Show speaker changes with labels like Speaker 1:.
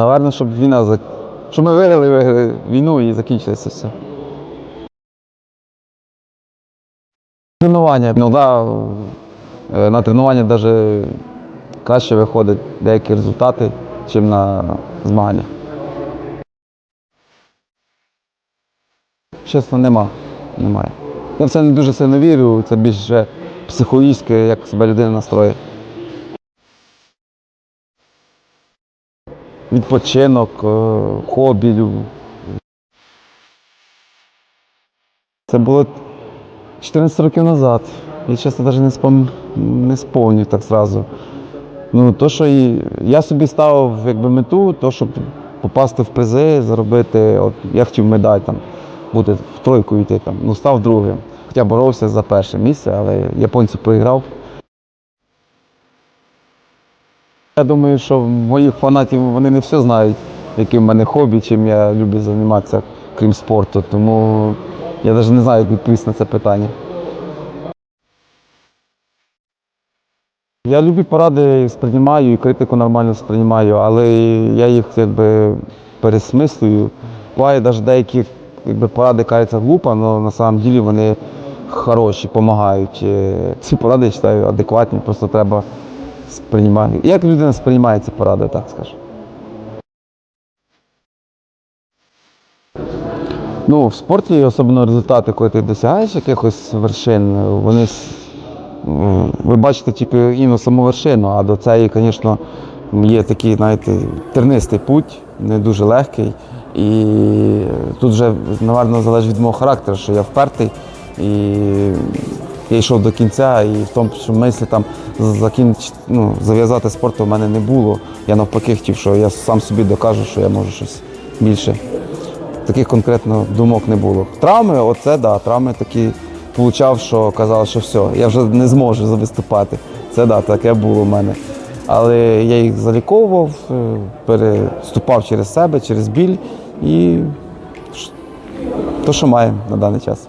Speaker 1: Наверно, щоб війна щоб ми виграли, виграли війну і закінчилося все. Тренування. Ну да, е, на тренування навіть краще виходять деякі результати, ніж на змаганнях. Чесно, нема. Немає. Я в це не дуже сильно вірю, це більше психологічно, як себе людина настроїть. Відпочинок, е, хобі. Це було 14 років назад. Я чесно навіть не, спом... не сповню так зразу. Ну, то, що і... Я собі ставив якби, мету, то, щоб попасти в призи, заробити. От, я хотів медаль там, бути в тройку йти. Там. Ну, став другим. Хоча боровся за перше місце, але японцю проіграв. Я думаю, що моїх фанатів вони не все знають, яке в мене хобі, чим я люблю займатися, крім спорту. Тому я навіть не знаю, як відповісти на це питання. Я любі поради сприймаю і критику нормально сприймаю, але я їх якби пересмислюю. Буває навіть деякі якби, поради кажуться глупо, але на самом ділі вони хороші, допомагають. Е, Ці поради я вважаю адекватні, просто треба сприймати. Як людина сприймає ці поради, так скажу. Ну, в спорті, особливо результати, коли ти досягаєш якихось вершин, вони ви бачите тільки іну саму вершину, а до цієї, звісно, є такий, знаєте, тернистий путь, не дуже легкий. І тут вже, напевно, залежить від мого характеру, що я впертий. І я йшов до кінця, і в тому, що мислі там закінч... ну, зав'язати спорту в мене не було. Я навпаки хотів, що я сам собі докажу, що я можу щось більше. Таких конкретно думок не було. Травми, оце да, травми такі получав, що казав, що все, я вже не зможу виступати. Це да, таке було в мене. Але я їх заліковував, е, переступав через себе, через біль і то, що маємо на даний час.